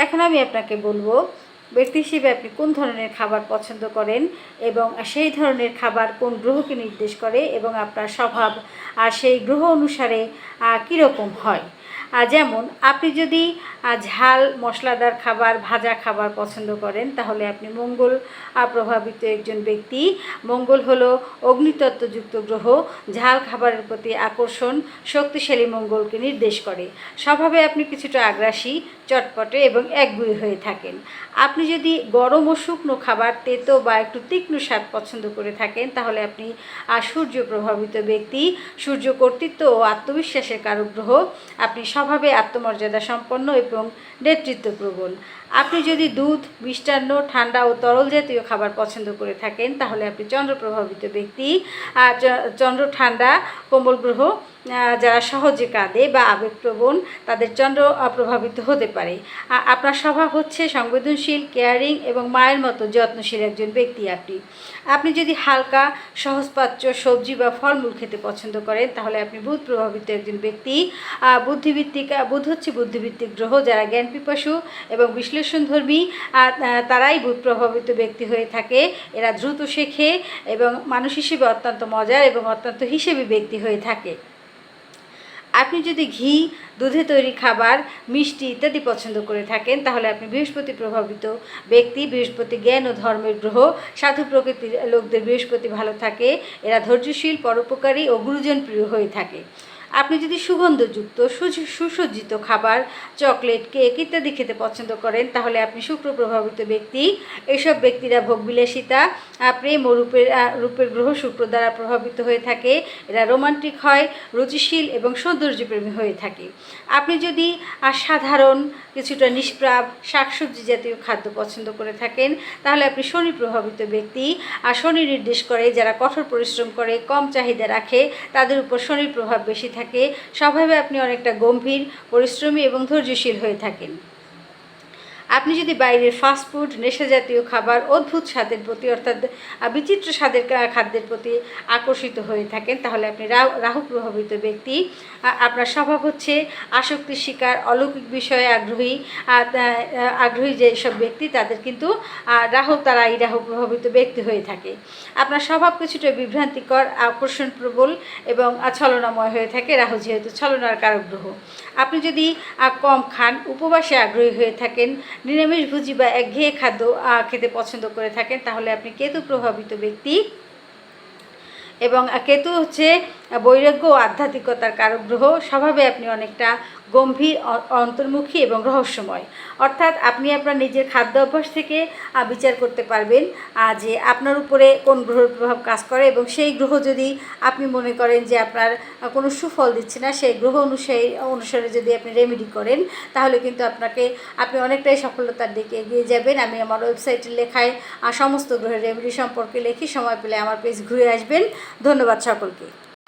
এখন আমি আপনাকে বলব, ব্যক্তি হিসেবে আপনি কোন ধরনের খাবার পছন্দ করেন এবং সেই ধরনের খাবার কোন গ্রহকে নির্দেশ করে এবং আপনার স্বভাব আর সেই গ্রহ অনুসারে কীরকম হয়? যেমন আপনি যদি ঝাল, মশলাদার খাবার, ভাজা খাবার পছন্দ করেন, তাহলে আপনি মঙ্গল প্রভাবিত একজন ব্যক্তি। মঙ্গল হলো অগ্নিতত্ত্বযুক্ত গ্রহ, ঝাল খাবারের প্রতি আকর্ষণ, শক্তিশালী মঙ্গলকে নির্দেশ করে। স্বভাবে আপনি কিছুটা আগ্রাসী, চটপটে এবং একগুঁয়ে হয়ে থাকেন। আপনি যদি গরম ও শুকনো খাবার, তেতো বা একটু তীক্ষ্ণ স্বাদ পছন্দ করে থাকেন, তাহলে আপনি সূর্য প্রভাবিত ব্যক্তি, সূর্য কর্তৃত্ব ও আত্মবিশ্বাসের কারক গ্রহ। আপনি স্বভাবে আত্মমর্যাদা সম্পন্ন এবং নেতৃত্ব প্রবণ আপনি যদি দুধ, মিষ্টান্ন, ঠান্ডা ও তরল জাতীয় খাবার পছন্দ করে থাকেন, তাহলে আপনি চন্দ্র প্রভাবিত ব্যক্তি চন্দ্র ঠান্ডা কোমল গ্রহ যারা সহজে কাঁদে বা আবেগপ্রবণ, তাদের চন্দ্র প্রভাবিত হতে পারে। আপনার স্বভাব হচ্ছে সংবেদনশীল কেয়ারিং এবং মায়ের মতো যত্নশীল একজন ব্যক্তি আপনি। আপনি যদি হালকা, সহজপাচ্য সবজি বা ফলমূল খেতে পছন্দ করেন, তাহলে আপনি বুধ প্রভাবিত একজন ব্যক্তি। বুদ্ধিভিত্তিক বুধ হচ্ছে বুদ্ধিভিত্তিক গ্রহ যারা জ্ঞান পিপাসু এবং বিশ্লেষণধর্মী। তারাই বুধ প্রভাবিত ব্যক্তি হয়ে থাকে। এরা দ্রুত শেখে এবং মানুষ হিসেবে অত্যন্ত মজার এবং অত্যন্ত হিসেবে ব্যক্তি হয়ে থাকে। আপনি যদি ঘি, দুধে তৈরি খাবার, মিষ্টি ইত্যাদি পছন্দ করে থাকেন, তাহলে আপনি বৃহস্পতি প্রভাবিত ব্যক্তি, বৃহস্পতি জ্ঞান ও ধর্মের গ্রহ, সাধু প্রকৃতির লোকদের বৃহস্পতি ভালো থাকে, এরা ধৈর্যশীল, পরোপকারী ও গুরুজন প্রিয় হয়ে থাকে। আপনি যদি সুগন্ধযুক্ত সুসজ্জিত খাবার, চকলেট, কেক ইত্যাদি খেতে পছন্দ করেন, তাহলে আপনি শুক্র প্রভাবিত ব্যক্তি। এসব ব্যক্তিরা ভোগবিলাসিতা প্রেম ও রূপের রূপের গ্রহ শুক্র দ্বারা প্রভাবিত হয়ে থাকে। এরা রোমান্টিক হয়, রুচিশীল এবং সৌন্দর্যপ্রেমী হয়ে থাকে। আপনি যদি সাধারণ কিছুটা নিষ্প্রাপ শাকসবজি জাতীয় খাদ্য পছন্দ করে থাকেন, তাহলে আপনি শনি প্রভাবিত ব্যক্তি। আর শনি নির্দেশ করে, যারা কঠোর পরিশ্রম করে, কম চাহিদা রাখে, তাদের উপর শনির প্রভাব বেশি থাকে। স্বভাবে আপনি অনেকটা গম্ভীর পরিশ্রমী এবং ধৈর্যশীল হয়ে থাকেন। আপনি যদি বাইরের ফাস্টফুড নেশা জাতীয় খাবার, অদ্ভুত স্বাদের প্রতি অর্থাৎ বিচিত্র স্বাদের খাদ্যের প্রতি আকর্ষিত হয়ে থাকেন, তাহলে আপনি রাহু প্রভাবিত ব্যক্তি। আপনার স্বভাব হচ্ছে আসক্তির শিকার, অলৌকিক বিষয়ে আগ্রহী আগ্রহী যেসব ব্যক্তি, তাদের কিন্তু রাহু তারা এই রাহু প্রভাবিত ব্যক্তি হয়ে থাকে। আপনার স্বভাব কিছুটা বিভ্রান্তিকর, আকর্ষণ প্রবল এবং ছলনাময় হয়ে থাকে। রাহু যেহেতু ছলনার কারক গ্রহ। আপনি যদি কম খান, উপবাসে আগ্রহী হয়ে থাকেন, নিরামিষ ভুজি বা একঘেয়ে খাদ্য খেতে পছন্দ করে থাকেন, তাহলে আপনি কেতু প্রভাবিত ব্যক্তি। এবং কেতু হচ্ছে বৈরাগ্য ও আধ্যাত্মিকতার কারক গ্রহ স্বভাবে আপনি অনেকটা গম্ভীর অন্তর্মুখী এবং রহস্যময়। অর্থাৎ আপনি আপনার নিজের খাদ্য অভ্যাস থেকে বিচার করতে পারবেন যে আপনার উপরে কোন গ্রহের প্রভাব কাজ করে এবং সেই গ্রহ যদি আপনি মনে করেন যে আপনার কোনো সুফল দিচ্ছে না, সেই গ্রহ অনুসারে অনুসারে যদি আপনি রেমেডি করেন, তাহলে কিন্তু আপনাকে, আপনি অনেকটাই সফলতার দিকে এগিয়ে যাবেন। আমি আমার ওয়েবসাইটের লেখায় সমস্ত গ্রহের রেমেডি সম্পর্কে লিখি সময় পেলে আমার পেজ ঘুরে আসবেন। ধন্যবাদ সকলকে।